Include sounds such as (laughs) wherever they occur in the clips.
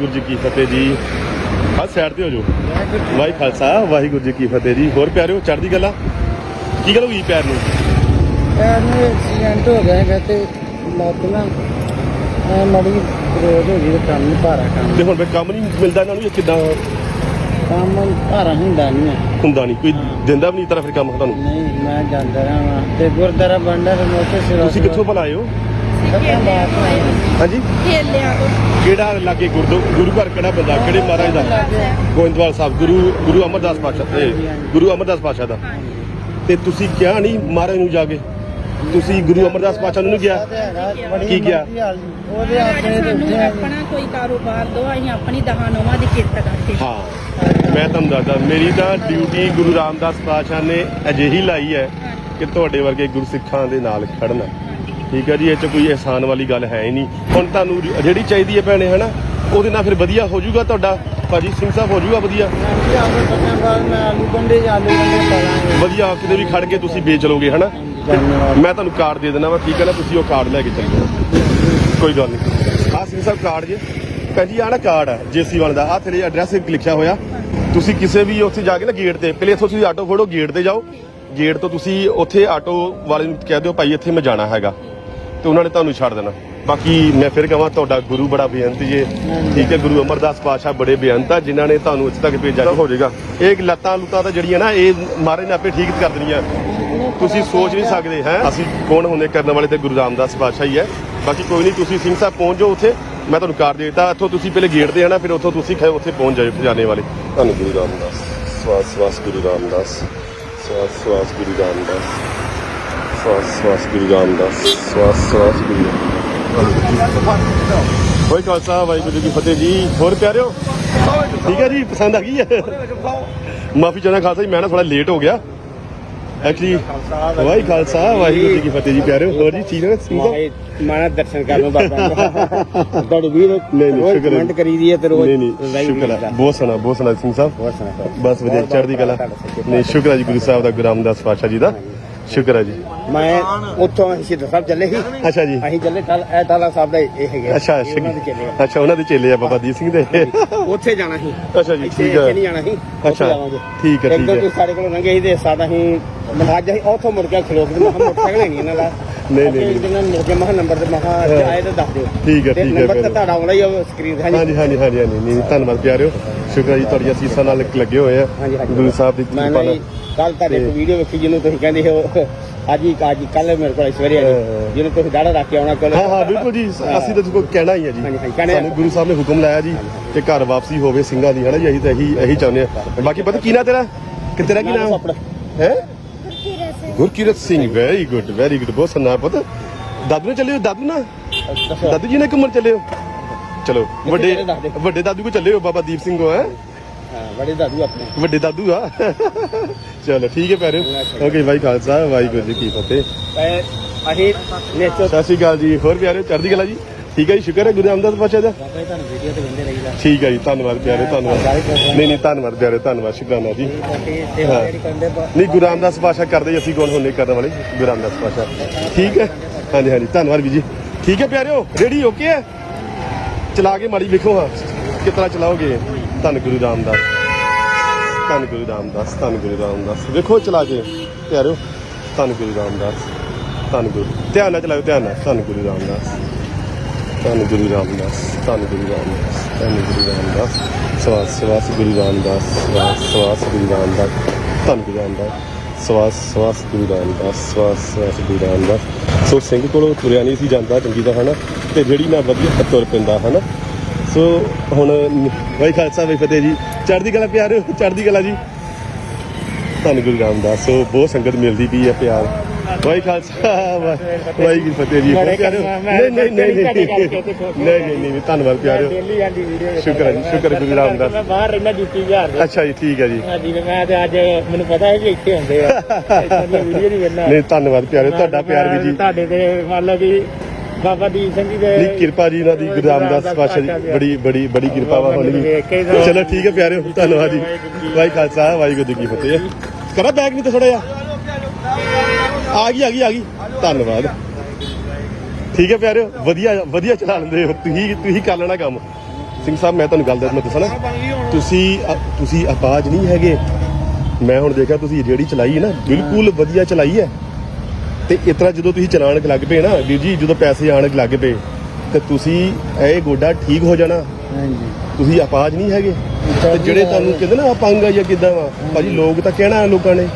ਵਾਹਿਗੁਰੂ ਜੀ ਕੀ ਫਤਿਹ ਜੀ। ਆ ਸਾਈਡ ਤੇ ਹੋ ਜਾਓ। ਵਾਹਿ ਖਾਲਸਾ ਵਾਹਿਗੁਰੂ ਜੀ ਕੀ ਫਤਿਹ ਜੀ। ਹੋਰ ਪਿਆਰਿਓ ਚੜ੍ਹਦੀ ਗੱਲਾਂ ਕੀ ਗੱਲ ਹੋਈ ਪੈਰ ਨੂੰ? ਪੈਰ ਨੂੰ ਐਕਸੀਡੈਂਟ ਹੋ ਗਿਆ ਹੈਗਾ ਤੇ ਲੱਤ ਨਾ ਐ ਮੜੀ ਰੋਜ਼ ਹੋ ਗਈ ਤੇ ਕੰਮ ਨਹੀਂ ਭਾਰਾ ਕੰਮ। ਤੇ ਹੁਣ ਫਿਰ ਕੰਮ ਨਹੀਂ ਮਿਲਦਾ ਇਹਨਾਂ ਨੂੰ ਇਹ ਕਿੱਦਾਂ? ਕੰਮ ਭਾਰਾ ਹੁੰਦਾ ਨਹੀਂ ਹੈ। ਹੁੰਦਾ ਨਹੀਂ ਕੋਈ ਦਿੰਦਾ ਵੀ ਨਹੀਂ ਤਰ੍ਹਾਂ ਫਿਰ ਕੰਮ ਤੁਹਾਨੂੰ? ਨਹੀਂ ਮੈਂ ਜਾਂਦਾ ਰਹਾਂ ਤੇ ਗੁਰਦਾਰਾ ਬੰਦਾ ਤੇ ਮੋਟੇ ਸਿਰ ਤੁਸੀਂ ਕਿੱਥੋਂ ਭਲਾ ਆਏ ਹੋ? ਹਾਂਜੀ? ਖੇਲਿਆ ਤੋਂ ਕਿਹੜਾ ਲਾਗੇ ਗੁਰਦੁ ਗੁਰੂ ਘਰ ਕਿਹੜਾ ਬੰਦਾ? ਕਿਹੜੇ ਮਹਾਰਾਜ ਦਾ? ਗੋਇੰਦਵਾਲ ਸਾਹਿਬ ਗੁਰੂ ਗੁਰੂ ਅਮਰਦਾਸ ਪਾਸ਼ਾ ਤੇ ਗੁਰੂ ਅਮਰਦਾਸ ਪਾਸ਼ਾ ਦਾ। ਤੇ ਤੁਸੀਂ ਕਿਹਾ ਨਹੀਂ ਮਹਾਰਾਜ ਨੂੰ ਜਾ ਕੇ? ਤੁਸੀਂ ਗੁਰੂ ਅਮਰਦਾਸ ਪਾਸ਼ਾ ਨੂੰ ਗਿਆ ਕੀ ਕਿਹਾ? ਉਹਦੇ ਆਪਣੇ ਦੇ ਆਪਣਾ ਕੋਈ ਕਾਰੋਬਾਰ ਦੋ ਅਸੀਂ ਆਪਣੀ ਦਹਾਂ ਨੋਵਾਂ ਦੀ ਕਿਰਤ ਕਰਕੇ। ਹਾਂ ਮੈਂ ਤੁਹਾਨੂੰ ਦੱਸਦਾ ਮੇਰੀ ਤਾਂ ਡਿਊਟੀ ਗੁਰੂ ਰਾਮਦਾਸ ਪਾਸ਼ਾ ਨੇ ਅਜਿਹੀ ਲਾਈ ਹੈ ਕਿ ਤੁਹਾਡੇ ਵਰਗੇ ਗੁਰਸਿੱਖਾਂ ਦੇ ਨਾਲ ਖੜਨਾ। ਠੀਕ ਹੈ ਜੀ, ਇਹ ਚ ਕੋਈ ਅਹਿਸਾਨ ਵਾਲੀ ਗੱਲ ਹੈ ਹੀ ਨਹੀਂ। ਹੁਣ ਤੁਹਾਨੂੰ ਜਿਹੜੀ ਚਾਹੀਦੀ ਹੈ ਭੈਣੇ, ਹਨਾ, ਉਹਦੇ ਨਾਲ ਫਿਰ ਵਧੀਆ ਹੋ ਜਾਊਗਾ ਤੁਹਾਡਾ। ਭਾਜੀ ਸਿੰਘ ਸਾਹਿਬ ਹੋ ਜਾਊਗਾ ਵਧੀਆ। ਵਧੀਆ, ਕਿਤੇ ਵੀ ਖੜ ਕੇ ਤੁਸੀਂ ਵੇਚ ਲਓਗੇ, ਹਨਾ। ਮੈਂ ਤੁਹਾਨੂੰ ਕਾਰਡ ਦੇ ਦੇਣਾ ਵਾ, ਠੀਕ ਹੈ ਨਾ, ਤੁਸੀਂ ਉਹ ਕਾਰਡ ਲੈ ਕੇ ਚੱਲਿਓ ਕੋਈ ਗੱਲ ਨਹੀਂ। ਆਹ ਸਿੰਘ ਸਾਹਿਬ ਕਾਰਡ ਜੇ। ਭੈਣ ਜੀ, ਆਹ ਨਾ ਕਾਰਡ ਹੈ ਜੇਸੀ ਵਾਲੇ ਦਾ। ਆਹ ਥੱਲੇ ਐਡਰੈਸ ਲਿਖਿਆ ਹੋਇਆ। ਤੁਸੀਂ ਕਿਸੇ ਵੀ ਉੱਥੇ ਜਾ ਕੇ ਨਾ ਗੇਟ ਤੇ, ਪਹਿਲੇ ਇੱਥੋਂ ਤੁਸੀਂ ਆਟੋ ਫੜੋ ਗੇਟ ਤੇ ਜਾਓ। ਗੇਟ ਤੋਂ ਤੁਸੀਂ ਉੱਥੇ ਆਟੋ ਵਾਲੇ ਨੂੰ ਕਹਿ ਦਿਓ, ਭਾਈ, ਇੱਥੇ ਮੈਂ ਜਾਣਾ ਹੈਗਾ। ਤੇ ਉਹਨਾਂ ਨੇ ਤੁਹਾਨੂੰ ਛੱਡ ਦੇਣਾ। ਬਾਕੀ ਮੈਂ ਫਿਰ ਕਹਾਂ ਤੁਹਾਡਾ ਗੁਰੂ ਬੜਾ ਬੇਅੰਤ ਜੇ। ਠੀਕ ਹੈ ਗੁਰੂ ਅਮਰਦਾਸ ਪਾਤਸ਼ਾਹ ਬੜੇ ਬੇਅੰਤ ਆ ਜਿਨ੍ਹਾਂ ਨੇ ਤੁਹਾਨੂੰ ਇੱਥੇ ਤੱਕ ਭੇਜਿਆ ਹੋ ਜਾਏਗਾ। ਇਹ ਲੱਤਾਂ ਲੁੱਤਾਂ ਤਾਂ ਜਿਹੜੀਆਂ ਨਾ ਇਹ ਮਾਰੇ ਨੇ ਆਪੇ ਠੀਕ ਕਰ ਦੇਣੀਆਂ। ਤੁਸੀਂ ਸੋਚ ਨਹੀਂ ਸਕਦੇ ਹੈ? ਅਸੀਂ ਕੌਣ ਹੁੰਦੇ ਕਰਨ ਵਾਲੇ ਤੇ ਗੁਰੂ ਰਾਮਦਾਸ ਪਾਤਸ਼ਾਹ ਹੀ ਹੈ। ਬਾਕੀ ਕੋਈ ਨਹੀਂ ਤੁਸੀਂ ਸਿੰਘ ਸਾਹਿਬ ਪਹੁੰਚ ਜਾਓ ਉੱਥੇ। ਮੈਂ ਤੁਹਾਨੂੰ ਕਾਰ ਦੇ ਦਿੱਤਾ। ਇੱਥੋਂ ਤੁਸੀਂ ਪਹਿਲੇ ਗੇਟ ਤੇ ਆਣਾ ਫਿਰ ਉੱਥੋਂ ਤੁਸੀਂ ਖ- ਉੱਥੇ ਪਹੁੰਚ ਜਾਓ ਜਾਣੇ ਵਾਲੇ। ਤੁਹਾਨੂੰ ਗੁਰੂ ਰਾਮਦਾਸ। ਸਵਾਸ ਸਵਾਸ ਗੁਰੂ ਰਾਮਦਾਸ। ਸਵਾਸ ਸਵਾਸ ਗੁਰੂ ਰਾਮਦਾਸ। ਸਵਾਸ ਸਵਾਸ ਗੁਰੂ ਰਾਮਦਾਸ ਸਵਾਸ ਸਵਾਸ ਗੁਰੂ ਹੋਈ ਖਾਲਸਾ ਵਾਹਿਗੁਰੂ ਜੀ ਫਤਿਹ ਜੀ। ਹੋਰ ਪਿਆਰਿਓ? ਠੀਕ ਹੈ ਜੀ ਪਸੰਦ ਆ ਗਈ ਹੈ? ਮਾਫੀ ਚਾਹੁੰਦਾ ਖਾਲਸਾ ਜੀ ਮੈਂ ਨਾ ਥੋੜਾ ਲੇਟ ਹੋ ਗਿਆ। ਐਕਚੁਅਲੀ ਵਾਹਿ ਖਾਲਸਾ ਵਾਹਿਗੁਰੂ ਜੀ ਕੀ ਫਤਿਹ ਜੀ ਪਿਆਰਿਓ। ਹੋਰ ਜੀ ਠੀਕ ਹੈ ਸਿੰਘ ਮਾਣਾ ਦਰਸ਼ਨ ਕਰਨ ਨੂੰ ਬਾਬਾ ਤੁਹਾਡੀ ਵੀਰ ਨਹੀਂ, ਰੋਜ਼ ਸ਼ੁਕਰ ਹੈ। ਕਮੈਂਟ ਕਰੀ ਦੀ ਹੈ ਤੇ ਰੋਜ਼ ਨਹੀਂ ਸ਼ੁਕਰ ਹੈ। ਬਹੁਤ ਸੋਹਣਾ ਬਹੁਤ ਸੋਹਣਾ ਸਿੰਘ ਸਾਹਿਬ। ਬਹੁਤ ਸੋਹਣਾ। ਬਸ ਵਧੀਆ ਚੜ੍ਹਦੀ ਕਲਾ। ਨਹੀਂ ਸ਼ੁਕਰ ਹੈ ਜੀ ਗੁਰੂ ਸਾਹਿਬ ਦਾ ਗੁਰੂ ਰਾਮਦਾਸ ਪਾਤਸ਼ਾਹ ਜੀ ਦਾ। ਸ਼ੁਕਰ ਹੈ ਜੀ। ਮੈਂ ਉੱਥੋਂ ਸ਼ਹੀਦ ਸਾਹਿਬ ਚੱਲੇ ਸੀ। ਅੱਛਾ ਜੀ। ਅਸੀਂ ਚੱਲੇ ਕੱਲ ਇਹ ਟਾਲਾ ਸਾਹਿਬ ਦਾ ਇਹ ਹੈਗੇ ਅੱਛਾ ਇਹ ਉਹਨਾਂ ਦੇ ਚੱਲੇ ਅੱਛਾ ਅੱਛਾ ਉਹਨਾਂ ਦੇ ਚੇਲੇ ਆ ਬਾਬਾ ਦੀਪ ਸਿੰਘ ਦੇ। ਉੱਥੇ ਜਾਣਾ ਸੀ। ਅੱਛਾ ਜੀ ਇੱਥੇ ਠੀਕ ਇੱਥੇ ਹੈ ਨਹੀਂ ਜਾਣਾ ਸੀ। ਉੱਥੇ ਅੱਛਾ, ਜਾਵਾਂਗੇ। ਠੀਕ ਹੈ, ਇੱਕ ਠੀਕ ਦੋ ਹੈ। ਤੁਸੀਂ ਸਾਡੇ ਕੋਲ ਲੰਘੇ ਸੀ ਤੇ ਸਾਡਾ ਹੀ ਮਹਾਜ ਅਸੀਂ ਉੱਥੋਂ ਮੁੜ ਕੇ ਖਲੋ ਕੇ ਮਹਾ ਮੋਟਰਸਾਈਕਲ ਨਹੀਂ ਇਹਨਾਂ ਦਾ। ਨਹੀਂ, ਨਹੀਂ, ਅਸੀਂ ਜਿਹਨਾਂ ਮੁੜ ਕੇ ਮਹਾ ਨੰਬਰ ਤੇ ਮਹਾ ਆਏ ਤਾਂ ਦੱਸ ਦਿਓ। ਠੀਕ ਹੈ, ਤੇ ਠੀਕ ਹੈ, ਨੰਬਰ ਤਾਂ ਫਿਰ। ਤੁਹਾਡਾ ਆਉਂਦਾ ਹੀ ਆ ਸਕਰੀਨ ਤੇ ਹਾਂਜੀ ਹਾਂਜੀ ਹਾਂਜੀ ਹਾਂਜੀ ਨਹੀਂ ਧੰਨਵਾਦ ਪਿਆਰਿਓ। ਸ਼ੁਕਰ ਹੈ ਜੀ ਤੁਹਾਡੀਆਂ ਸੀਸਾਂ ਨਾਲ ਲੱਗੇ ਹੋਏ ਆ। ਹਾਂਜੀ, ਹਾਂਜੀ। ਗੁਰੂ ਸਾਹਿਬ ਦੀ ਮੈਂ ਕਿਰਪਾ ਨਾ ਨਾਲ। ਕੱਲ ਤੁਹਾਡੇ ਇੱਕ ਵੀਡੀਓ ਵੇਖੀ ਜਿਹਨੂੰ ਤੁਸੀਂ ਕਹਿੰਦੇ ਹੋ ਅੱਜ ਹੀ ਅੱਜ ਕੱਲ ਮੇਰੇ ਕੋਲ ਸਵੇਰੇ ਆ ਹਾਂ, ਜੀ ਹਾਂ। ਜਿਹਨੂੰ ਤੁਸੀਂ ਦਾੜਾ ਰੱਖ ਕੇ ਆਉਣਾ ਕੋਲ। ਹਾਂ ਹਾਂ ਬਿਲਕੁਲ ਜੀ। ਅਸੀਂ ਤਾਂ ਤੁਹਾਨੂੰ ਕਹਿਣਾ ਹੀ ਹੈ ਜੀ। ਸਾਨੂੰ ਗੁਰੂ ਸਾਹਿਬ ਨੇ ਹੁਕਮ ਲਾਇਆ ਜੀ ਕਿ ਘਰ ਵਾਪਸੀ ਹੋਵੇ ਸਿੰਘਾਂ ਦੀ ਹਨਾ ਜੀ? ਅਸੀਂ ਤਾਂ ਇਹੀ ਇਹੀ ਚਾਹੁੰਦੇ ਆ ਬਾਕੀ ਪਤਾ ਕੀ ਨਾਂ ਤੇਰਾ? ਕਿ ਤੇਰਾ ਕੀ ਨਾਮ ਹੈ Gurkirat Singh. Very good very good ਬਹੁਤ ਸੋਹਣਾ ਪੁੱਤ। ਦਾਦੂ ਨੇ ਚੱਲੇ ਹੋ ਦਾਦੂ ਨਾ ਦਾਦੂ ਜੀ ਨੇ ਘੁੰਮਣ ਚੱਲੇ ਹੋ ਚਲੋ ਵੱਡੇ। ਵੱਡੇ ਦਾਦੂ ਕੋ ਚੱਲੇ ਹੋ ਬਾਬਾ ਦੀਪ ਸਿੰਘ ਕੋ ਹੈ? ਹਾਂ ਬੜੇ ਦਾਦੂ ਆਪਣੇ। ਵੱਡੇ ਦਾਦੂ ਆ? ਚਲੋ ਠੀਕ ਹੈ ਪਿਆਰਿਓ। ਓਕੇ ਭਾਈ ਖਾਲਸਾ ਵਾਹਿਗੁਰੂ ਜੀ ਕੀ ਫਤਿਹ। ਅਸੀਂ ਨੇਚੋ ਸਤਿ ਸ਼੍ਰੀ ਅਕਾਲ ਜੀ ਹੋਰ ਪਿਆਰਿਓ ਚੜ੍ਹਦੀ ਕਲਾ ਜੀ? ਠੀਕ ਹੈ ਜੀ ਸ਼ੁਕਰ ਹੈ ਗੁਰੂ ਦਾ। ਬਾਬਾ ਜੀ ਤੁਹਾਨੂੰ ਵੀਡੀਓ ਤੇ ਕਹਿੰਦੇ ਰਹੀਦਾ। ਠੀਕ ਹੈ ਜੀ ਧੰਨਵਾਦ ਪਿਆਰੇ ਧੰਨਵਾਦ। ਨਹੀਂ ਨਹੀਂ ਧੰਨਵਾਦ ਪਿਆਰੇ ਧੰਨਵਾਦ ਸ਼ੁਕਰਾਨਾ ਜੀ। ਨਹੀਂ ਗੁਰੂ ਰਾਮਦਾਸ ਪਾਤਸ਼ਾਹ ਕਰਦੇ ਜੀ, ਅਸੀਂ ਕੌਣ ਹੁੰਨੇ ਕਰਨ ਵਾਲੇ? ਗੁਰੂ ਰਾਮਦਾਸ ਪਾਤਸ਼ਾਹ। ਠੀਕ ਹੈ? ਹਾਂਜੀ ਹਾਂਜੀ ਧੰਨਵਾਦ ਵੀ ਜੀ। ਠੀਕ ਹੈ ਪਿਆਰਿਓ ਰੈਡੀ ਓਕੇ ਹੈ ਚਲਾ ਕੇ ਮਾੜੀ ਵੇਖੋ ਹਾਂ ਕਿਤਨਾ ਚਲਾਓਗੇ? ਧੰਨ ਗੁਰੂ ਰਾਮਦਾਸ। ਧੰਨ ਗੁਰੂ ਰਾਮਦਾਸ, ਧੰਨ ਗੁਰੂ ਰਾਮਦਾਸ। ਵੇਖੋ, ਚਲਾ ਕੇ ਪਿਆਰਿਓ ਧੰਨ ਗੁਰੂ ਰਾਮਦਾਸ, ਧੰਨ ਗੁਰੂ। ਧਿਆਨ ਨਾਲ ਚਲਾਓ, ਧਿਆਨ ਨਾਲ। ਧੰਨ ਗੁਰੂ ਰਾਮਦਾਸ, ਧੰਨ ਗੁਰੂ ਰਾਮਦਾਸ, ਧੰਨ ਗੁਰੂ ਰਾਮਦਾਸ, ਧੰਨ ਗੁਰੂ ਰਾਮਦਾਸ। ਸਵਾਸ ਸਵਾਸ ਗੁਰੂ ਰਾਮਦਾਸ, ਸਵਾਸ ਸਵਾਸ ਗੁਰੂ ਰਾਮਦਾਸ। ਧੰਨ ਗੁਰੂ ਰਾਮਦਾਸ, ਸਵਾਸ ਸਵਾਸ ਗੁਰੂ ਰਾਮਦਾਸ, ਸਵਾਸ ਸਵਾਸ ਗੁਰੂ ਰਾਮਦਾਸ। ਸੋ ਸਿੰਘ ਕੋਲੋਂ ਤੁਰਿਆ ਨਹੀਂ ਸੀ ਜਾਂਦਾ, ਚੰਗੀ ਤਰ੍ਹਾਂ, ਹਨਾ? ਤੇ ਜਿਹੜੀ ਮੈਂ ਵਧੀਆ ਤੁਰ ਪੈਂਦਾ ਹਨਾ? ਸੋ ਹੁਣ ਵਾਹਿ ਖਾਲਸਾ ਵਾਹਿ ਫਤਿਹ ਜੀ। ਚੜ੍ਹਦੀ ਕਲਾ ਪਿਆਰਿਓ ਚੜ੍ਹਦੀ ਕਲਾ ਜੀ। ਧੰਨ ਗੁਰੂ ਰਾਮਦਾਸ ਸੋ ਬਹੁਤ ਸੰਗਤ ਮਿਲਦੀ ਪਈ ਹੈ ਪਿਆਰ। ਵਾਹਿ ਖਾਲਸਾ ਵਾਹਿ ਗੁਰੂ ਫਤਿਹ ਜੀ। ਪਿਆਰਿਓ। ਨਹੀਂ ਨਹੀਂ ਨਹੀਂ ਨਹੀਂ। ਨਹੀਂ ਧੰਨਵਾਦ ਪਿਆਰਿਓ। ਡੇਲੀ ਆਂਦੀ ਵੀਡੀਓ ਸ਼ੁਕਰ ਹੈ ਜੀ, ਸ਼ੁਕਰ ਹੈ ਗੁਰੂ ਰਾਮਦਾਸ। ਮੈਂ ਬਾਹਰ ਰਹਿਣਾ ਡਿਊਟੀ ਬਿਹਾਰ ਦੇ ਅੱਛਾ ਜੀ ਠੀਕ ਹੈ ਜੀ। ਹਾਂਜੀ ਤੇ ਮੈਂ ਤੇ ਅੱਜ ਮੈਨੂੰ ਪਤਾ ਹੈ ਕਿ ਇੱਥੇ ਹੁੰਦੇ ਆ। (laughs) ਵੀਡੀਓ ਨਹੀਂ ਵੇਖਣਾ ਨਹੀਂ ਧੰਨਵਾਦ ਪਿਆਰਿਓ। ਤੁਹਾਡਾ ਪਿਆਰ ਵੀ ਜੀ। ਤੁਹਾਡੇ ਤੇ ਮੰਨ ਲਓ ਕਿ ਬਾਬਾ ਦੀਪ ਸਿੰਘ ਜੀ ਦੇ ਨਹੀਂ ਕਿਰਪਾ ਜੀ ਇਹਨਾਂ ਦੀ ਗੁਰੂ ਰਾਮਦਾਸ ਪਾਤਸ਼ਾਹ ਦੀ ਬੜੀ ਬੜੀ ਬੜੀ ਕਿਰਪਾ ਵਾ ਹੋਣੀ। ਚਲੋ ਠੀਕ ਹੈ ਪਿਆਰਿਓ ਧੰਨਵਾਦ ਜੀ। ਵਾਹਿ ਖਾਲਸਾ ਵਾਹਿਗੁਰੂ ਜੀ ਕੀ ਫਤਿਹ। ਕਰਾ ਬੈਗ ਨਹੀਂ ਤੇ ਥੋੜਾ ਜਿਹਾ। ਆ ਗਈ ਆ ਗਈ ਆ ਗਈ। ਧੰਨਵਾਦ। ਠੀਕ ਹੈ ਪਿਆਰਿਓ ਵਧੀਆ ਵਧੀਆ ਚਲਾ ਲੈਂਦੇ ਹੋ। ਤੁਸੀਂ ਤੁਸੀਂ ਕਰ ਲੈਣਾ ਕੰਮ। ਸਿੰਘ ਸਾਹਿਬ ਮੈਂ ਤੁਹਾਨੂੰ ਗੱਲ ਦੱਸ ਮੈਂ ਦੱਸਾਂ ਨਾ। ਤੁਸੀਂ ਤੁਸੀਂ ਆਵਾਜ਼ ਨਹੀਂ ਹੈਗੇ। ਮੈਂ ਹੁਣ ਦੇਖਿਆ ਤੁਸੀਂ ਰੇੜੀ ਚਲਾਈ ਹੈ ਨਾ। ਬਿਲਕੁਲ ਵਧੀਆ ਚਲਾਈ ਹੈ। ਤੇ ਇਸ ਤਰ੍ਹਾਂ ਜਦੋਂ ਤੁਸੀਂ ਚਲਾਉਣ ਲੱਗ ਪਏ ਨਾ ਵੀਰ ਜੀ ਜਦੋਂ ਪੈਸੇ ਆਣ ਲੱਗ ਪਏ ਤੇ ਤੁਸੀਂ ਇਹ ਗੋਡਾ ਠੀਕ ਹੋ ਜਾਣਾ। ਹਾਂਜੀ। ਤੁਸੀਂ ਆਵਾਜ਼ ਨਹੀਂ ਹੈਗੇ। ਤੇ ਜਿਹੜੇ ਤੁਹਾਨੂੰ ਕਹਿੰਦੇ ਨਾ ਅਪੰਗ ਆ ਜਾਂ ਕਿਦਾਂ ਵਾ ਭਾਜੀ ਲੋਕ ਤਾਂ ਕਹਿਣਾ ਲੋਕਾਂ ਨੇ।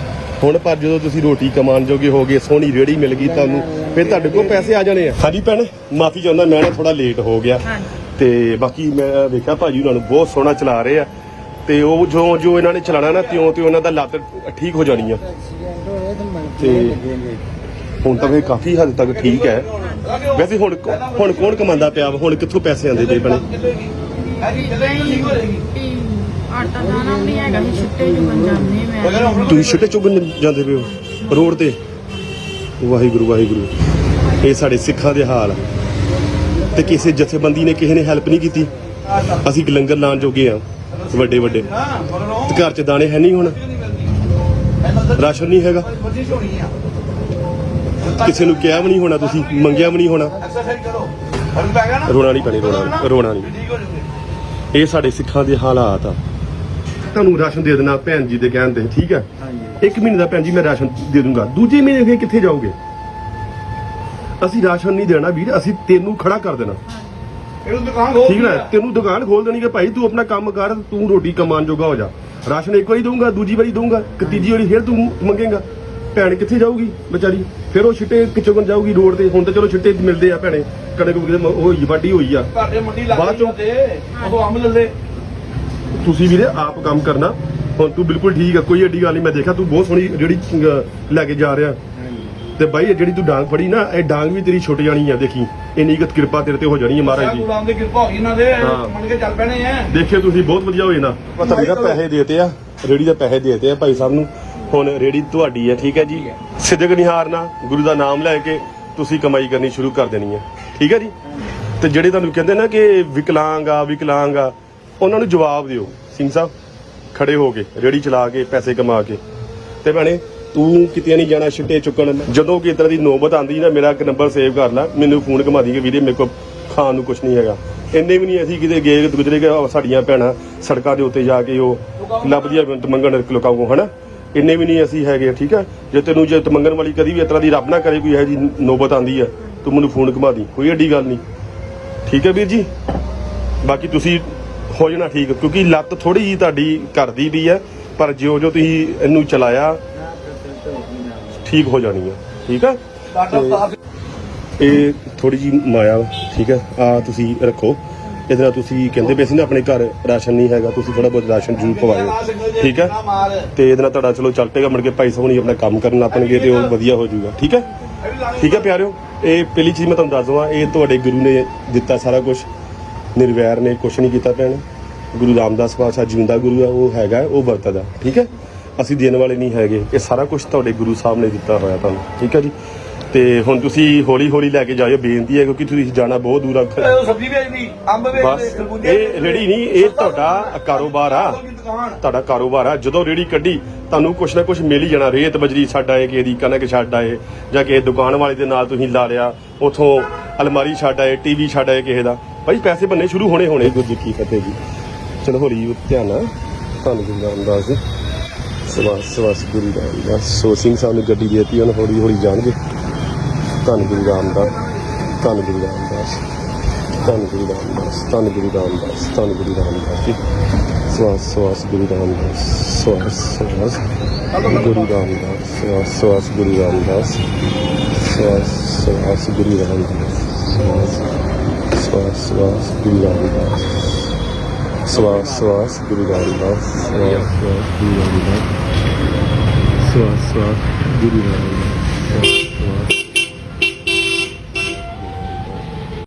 ਹੁਣ ਪਰ ਜਦੋਂ ਤੁਸੀਂ ਰੋਟੀ ਕਮਾਉਣ ਜੋਗੇ ਹੋ ਗਏ ਸੋਹਣੀ ਰੇੜੀ ਮਿਲ ਗਈ ਤੁਹਾਨੂੰ ਫਿਰ ਤੁਹਾਡੇ ਕੋਲ ਪੈਸੇ ਆ ਜਾਣੇ ਆ। ਹਾਂਜੀ ਭੈਣ ਮਾਫੀ ਚਾਹੁੰਦਾ ਮੈਂ ਨਾ ਥੋੜਾ ਲੇਟ ਹੋ ਗਿਆ। ਹਾਂਜੀ। ਤੇ ਬਾਕੀ ਮੈਂ ਵੇਖਿਆ ਭਾਜੀ ਉਹਨਾਂ ਨੂੰ ਬਹੁਤ ਸੋਹਣਾ ਚਲਾ ਰਹੇ ਆ। ਤੇ ਉਹ ਜੋ ਜੋ ਇਹਨਾਂ ਨੇ ਚਲਾਣਾ ਨਾ ਤਿਉਂ ਤਿਉਂ ਉਹਨਾਂ ਦਾ ਲੱਤ ਠੀਕ ਹੋ ਜਾਣੀ ਆ। ਐਕਸੀਡੈਂਟ ਹੋਇਆ ਤੇ ਮਨ ਤੇ- ਲੱਗੇਗੇ ਹੁਣ ਤਾਂ ਇਹ ਕਾਫੀ ਹੱਦ ਤੱਕ ਠੀਕ ਹੈ। ਵੈਸੇ ਹੁਣ ਹੁਣ ਕੌਣ ਕਮਾਉਂਦਾ ਪਿਆ ਹੁਣ ਕਿੱਥੋਂ ਪੈਸੇ ਆਉਂਦੇ ਪਏ ਬਣੇ ਆਟਾ ਦਾਣਾ ਵੀ ਹੈਗਾ ਸੀ ਛੁੱਟੇ ਜੋ ਜਾਂਦੇ ਮੈਂ ਤੁਸੀਂ ਛਿੱਟੇ ਚੁਗਣ ਜਾਂਦੇ ਪਏ ਹੋ? ਰੋਡ ਤੇ? ਵਾਹਿਗੁਰੂ ਵਾਹਿਗੁਰੂ। ਇਹ ਸਾਡੇ ਸਿੱਖਾਂ ਦੇ ਹਾਲ ਤੇ ਕਿਸੇ ਜਥੇਬੰਦੀ ਨੇ ਕਿਸੇ ਨੇ ਹੈਲਪ ਨਹੀਂ ਕੀਤੀ? ਅਸੀਂ ਲੰਗਰ ਲਾਉਣ ਜੋਗੇ ਆ, ਵੱਡੇ ਵੱਡੇ। ਤੇ ਘਰ 'ਚ ਦਾਣੇ ਹੈ ਨਹੀਂ ਹੁਣ? ਰਾਸ਼ਨ ਨਹੀਂ ਹੈਗਾ? ਕਿਸੇ ਨੂੰ ਕਿਹਾ ਵੀ ਨਹੀਂ ਹੋਣਾ ਤੁਸੀਂ ਮੰਗਿਆ ਵੀ ਨਹੀਂ ਹੋਣਾ। ਰੋਣਾ ਨਹੀਂ ਪੈਣੀ ਰੋਣਾ ਰੋਣਾ ਨਹੀਂ। ਇਹ ਸਾਡੇ ਸਿੱਖਾਂ ਦੇ ਹਾਲਾਤ ਆ। ਤੁਹਾਨੂੰ ਰਾਸ਼ਨ ਦੇ ਦੇਣਾ ਭੈਣ ਜੀ ਦੇ ਕਹਿਣ ਤੇ ਠੀਕ ਹੈ ਇੱਕ ਮਹੀਨੇ ਦਾ ਭੈਣ ਜੀ ਮੈਂ ਰਾਸ਼ਨ ਦੇ ਦੂੰਗਾ। ਦੂਜੇ ਮਹੀਨੇ ਫਿਰ ਕਿੱਥੇ ਜਾਓਗੇ? ਅਸੀਂ ਰਾਸ਼ਨ ਨਹੀਂ ਦੇਣਾ ਵੀਰ ਅਸੀਂ ਤੈਨੂੰ ਖੜਾ ਕਰ ਦੇਣਾ। ਇਹਨੂੰ ਦੁਕਾਨ ਖੋਲ ਠੀਕ ਨਾ? ਤੈਨੂੰ ਦੁਕਾਨ ਖੋਲ ਦੇਣੀ ਕਿ ਭਾਈ ਤੂੰ ਆਪਣਾ ਕੰਮ ਕਰ ਤੂੰ ਰੋਟੀ ਕਮਾਉਣ ਜੋਗਾ ਹੋ ਜਾ। ਰਾਸ਼ਨ ਇੱਕ ਵਾਰੀ ਦਊਂਗਾ ਦੂਜੀ ਵਾਰੀ ਦਊਂਗਾ ਕਿ ਤੀਜੀ ਵਾਰੀ ਫਿਰ ਤੂੰ ਮੰਗੇਗਾ। ਭੈਣ ਕਿੱਥੇ ਜਾਊਗੀ ਵਿਚਾਰੀ? ਫਿਰ ਉਹ ਛਿੱਟੇ ਕਿਚੋਂ ਜਾਊਗੀ ਰੋਡ ਤੇ। ਹੁਣ ਤਾਂ ਚਲੋ ਛਿੱਟੇ ਮਿਲਦੇ ਆ ਭੈਣੇ। ਕਣਕ ਉਹ ਹੋਈ ਵਾਢੀ ਹੋਈ ਆ। ਘਰ ਦੇ ਮੰਡੀ ਲੱਗ ਬਾਅਦ ਚੋਂ- ਤੇ ਉਦੋਂ ਅੰਬ ਲੱਲੇ ਤੁਸੀਂ ਵੀਰੇ ਆਪ ਕੰਮ ਕਰਨਾ। ਹੁਣ ਤੂੰ ਬਿਲਕੁਲ ਠੀਕ ਆ ਕੋਈ ਏਡੀ ਗੱਲ ਨਹੀਂ। ਮੈਂ ਦੇਖਿਆ ਤੂੰ ਬਹੁਤ ਸੋਹਣੀ ਜਿਹੜੀ ਲੈ ਕੇ ਜਾ ਰਿਹਾ। ਤੇ ਬਾਈ ਇਹ ਜਿਹੜੀ ਤੂੰ ਡਾਂਗ ਫੜੀ ਨਾ ਇਹ ਡਾਂਗ ਵੀ ਤੇਰੀ ਛੁੱਟ ਜਾਣੀ ਆ ਦੇਖੀ। ਇੰਨੀ ਕੁ ਕਿਰਪਾ ਤੇਰੇ ਤੇ ਹੋ ਜਾਣੀ ਹੈ ਮਹਾਰਾਜ ਦੀ ਗੁਰੂ ਰਾਮ ਦੀ ਕਿਰਪਾ ਹੋਈ ਇਹਨਾਂ ਦੇ। ਮੰਨ ਕੇ ਚੱਲ ਪੈਣੇ ਆ। ਦੇਖਿਓ ਤੁਸੀਂ ਬਹੁਤ ਵਧੀਆ ਹੋਏ ਨਾ। ਪਤਾ ਵੀਰਾ ਪੈਸੇ ਦੇਤੇ ਆ। ਰੇੜੀ ਦੇ ਪੈਸੇ ਦੇਤੇ ਆ ਭਾਈ ਸਾਹਿਬ ਨੂੰ। ਹੁਣ ਰੇੜੀ ਤੁਹਾਡੀ ਹੈ ਠੀਕ ਹੈ ਜੀ? ਸਿੱਧਕ ਨਹੀਂ ਹਾਰਨਾ ਗੁਰੂ ਦਾ ਨਾਮ ਲੈ ਕੇ ਤੁਸੀਂ ਕਮਾਈ ਕਰਨੀ ਸ਼ੁਰੂ ਕਰ ਦੇਣੀ ਹੈ। ਠੀਕ ਹੈ ਜੀ? ਤੇ ਜਿਹੜੇ ਤੁਹਾਨੂੰ ਕਹਿੰਦੇ ਨਾ ਕਿ ਵਿਕਲਾਂਗ ਆ ਵਿਕਲਾਂਗ ਆ ਉਹਨਾਂ ਨੂੰ ਜਵਾਬ ਦਿਓ। ਸਿੰਘ ਸਾਹਿਬ ਖੜੇ ਹੋ ਕੇ ਰੇੜੀ ਚਲਾ ਕੇ ਪੈਸੇ ਕਮਾ ਕੇ। ਤੇ ਭੈਣੇ ਤੂੰ ਕਿਤੇ ਨਹੀਂ ਜਾਣਾ ਛਿੱਟੇ ਚੁੱਕਣ। ਜਦੋਂ ਕਿ ਇਸ ਤਰ੍ਹਾਂ ਦੀ ਨੌਬਤ ਆਂਦੀ ਨਾ ਮੇਰਾ ਇੱਕ ਨੰਬਰ ਸੇਵ ਕਰ ਲੈ। ਮੈਨੂੰ ਫੋਨ ਘੁਮਾ ਦੀ ਕਿ ਵੀਰੇ ਮੇਰੇ ਕੋਲ ਖਾਣ ਨੂੰ ਕੁਝ ਨਹੀਂ ਹੈਗਾ। ਇੰਨੇ ਵੀ ਨਹੀਂ ਅਸੀਂ ਕਿਤੇ ਗਏ ਗੁਜਰੇ ਗਏ ਉਹ ਸਾਡੀਆਂ ਭੈਣਾਂ ਸੜਕਾਂ ਦੇ ਉੱਤੇ ਜਾ ਕੇ ਉਹ ਲੱਭਦੀਆਂ ਮੰਗਣ ਲੋਕਾਂ ਕੋਲ ਹਨਾ? ਇੰਨੇ ਵੀ ਨਹੀਂ ਅਸੀਂ ਹੈਗੇ ਠੀਕ ਹੈ? ਜੇ ਤੈਨੂੰ ਜੇ ਮੰਗਣ ਵਾਲੀ ਕਦੀ ਵੀ ਇਸ ਤਰ੍ਹਾਂ ਦੀ ਰੱਬ ਨਾ ਕਰੇ ਕੋਈ ਇਹੋ ਜੀ ਨੌਬਤ ਆਂਦੀ ਆ ਤੂੰ ਮੈਨੂੰ ਫੋਨ ਘੁਮਾ ਦੀ ਕੋਈ ਏਡੀ ਗੱਲ ਨਹੀਂ। ਠੀਕ ਹੈ ਵੀਰ ਜੀ? ਬਾਕੀ ਤੁਸੀਂ ਹੋ ਜਾਣਾ ਠੀਕ ਕਿਉਂਕਿ ਲੱਤ ਥੋੜੀ ਜੀ ਤੁਹਾਡੀ ਕਰਦੀ ਵੀ ਹੈ ਪਰ ਜਿਉਂ ਜੋ ਤੁਸੀਂ ਇਹਨੂੰ ਚਲਾਇਆ ਠੀਕ ਹੋ ਜਾਣੀ ਹੈ ਠੀਕ ਹੈ? ਇਹ ਥੋੜੀ ਜੀ ਮਾਇਆ ਠੀਕ ਹੈ? ਆ ਤੁਸੀਂ ਰੱਖੋ। ਇਹਦੇ ਨਾਲ ਤੁਸੀਂ ਕਹਿੰਦੇ ਪਏ ਸੀ ਨਾ, ਆਪਣੇ ਘਰ ਰਾਸ਼ਨ ਨਹੀਂ ਹੈਗਾ, ਤੁਸੀਂ ਥੋੜਾ ਬਹੁਤ ਰਾਸ਼ਨ ਜ਼ਰੂਰ ਪਵਾਇਓ। ਠੀਕ ਹੈ? ਤੇ ਇਹਦੇ ਨਾਲ ਤੁਹਾਡਾ ਚਲੋ ਚੱਲ ਪਏਗਾ, ਮੁੜ ਕੇ ਭਾਈ ਸਾਹਿਬ ਹੁਣੀ ਆਪਣਾ ਕੰਮ ਕਰਨ ਲੱਪਣਗੇ ਤੇ ਉਹ ਵਧੀਆ ਹੋ ਜਾਊਗਾ। ਠੀਕ ਹੈ? ਠੀਕ ਹੈ ਪਿਆਰਿਓ, ਇਹ ਪਹਿਲੀ ਚੀਜ਼ ਮੈਂ ਤੁਹਾਨੂੰ ਦੱਸ ਦਵਾਂ, ਇਹ ਤੁਹਾਡੇ ਗੁਰੂ ਨੇ ਦਿੱਤਾ ਸਾਰਾ ਕੁਝ ਨਿਰਵੈਰ ਨੇ ਕੁਝ ਨਹੀਂ ਕੀਤਾ ਭੈਣ। ਗੁਰੂ ਰਾਮਦਾਸ ਪਾਤਸ਼ਾਹ ਜਿੰਦਾ ਗੁਰੂ ਆ ਉਹ ਹੈਗਾ, ਉਹ ਵਰਤਦਾ। ਠੀਕ ਹੈ? ਅਸੀਂ ਦੇਣ ਵਾਲੇ ਨਹੀਂ ਹੈਗੇ। ਇਹ ਸਾਰਾ ਕੁਝ ਤੁਹਾਡੇ ਗੁਰੂ ਸਾਹਿਬ ਨੇ ਦਿੱਤਾ ਹੋਇਆ ਤੁਹਾਨੂੰ। ਠੀਕ ਹੈ ਜੀ? ਤੇ ਹੁਣ ਤੁਸੀਂ ਹੌਲੀ ਹੌਲੀ ਲੈ ਕੇ ਜਾਇਓ ਬੇਨਤੀ ਹੈ ਕਿਉਂਕਿ ਤੁਸੀਂ ਜਾਣਾ ਬਹੁਤ ਦੂਰ ਆ ਉਹ ਸਬਜ਼ੀ ਵੇਚਦੀ ਅੰਬ ਵੇਚਦੇ ਬਸ ਖਰਬੂਜੇ ਇਹ ਰੇੜੀ ਨਹੀਂ ਇਹ ਤੁਹਾਡਾ ਕਾਰੋਬਾਰ ਆ। ਦੁਕਾਨ। ਤੁਹਾਡਾ ਕਾਰੋਬਾਰ ਆ। ਜਦੋਂ ਰੇੜੀ ਕੱਢੀ ਤੁਹਾਨੂੰ ਕੁਛ ਨਾ ਕੁਛ ਮਿਲ ਹੀ ਜਾਣਾ। ਰੇਤ ਬਜਰੀ ਛੱਡ ਆਏ ਕਿਸੇ ਦੀ ਕਣਕ ਛੱਡ ਆਏ ਜਾਂ ਕਿਸੇ ਦੁਕਾਨ ਵਾਲੇ ਦੇ ਨਾਲ ਤੁਸੀਂ ਲਾ ਲਿਆ ਉਥੋਂ ਅਲਮਾਰੀ ਛੱਡ ਆਏ ਟੀਵੀ ਛੱਡ ਆਏ ਕਿਸੇ ਦਾ। ਭਾਈ ਪੈਸੇ ਬੰਨੇ ਸ਼ੁਰੂ ਹੋਣੇ ਹੋਣੇ ਗੁਰੂ ਜੀ ਕੀ ਫਤਿਹ ਜੀ। ਚਲੋ ਹੌਲੀ ਧਿਆਨ ਨਾਲ ਤੁਹਾਨੂੰ ਗੁਰੂ ਰਾਮਦਾਸ ਜੀ ਸਵਾਸ ਸਵਾਸ ਗੁਰੂ ਰਾਮਦਾਸ। ਸੋ ਸਿੰਘ ਸਾਹਿਬ ਨੇ ਗੱਡੀ ਦੇਤੀ ਉਹਨਾਂ ਹੌਲੀ ਹੌਲੀ ਜਾਣਗੇ। ਧੰਨ ਗੁਰੂ ਰਾਮਦਾਸ ਧੰਨ ਗੁਰੂ ਰਾਮਦਾਸ ਧੰਨ ਗੁਰੂ ਰਾਮਦਾਸ ਧੰਨ ਗੁਰੂ ਰਾਮਦਾਸ ਧੰਨ ਗੁਰੂ ਰਾਮਦਾਸ ਜੀ ਸਵਾਸ ਸਵਾਸ ਗੁਰੂ ਰਾਮਦਾਸ ਸਵਾਸ ਸਵਾਸ ਗੁਰੂ ਰਾਮਦਾਸ ਸਵਾਸ ਸਵਾਸ ਗੁਰੂ ਰਾਮਦਾਸ ਸਵਾਸ ਸਵਾਸ ਗੁਰੂ ਰਾਮਦਾਸ ਸਵਾਸ ਸਵਾਸ ਸਵਾਸ ਗੁਰੂ ਰਾਮਦਾਸ ਸਵਾਸ ਸਵਾਸ ਗੁਰੂ ਰਾਮਦਾਸ ਸਵਾਸ ਸਵਾਸ ਗੁਰੂ ਰਾਮਦਾਸ ਸਵਾਸ ਸਵਾਸ ਗੁਰੂ ਰਾਮਦਾਸ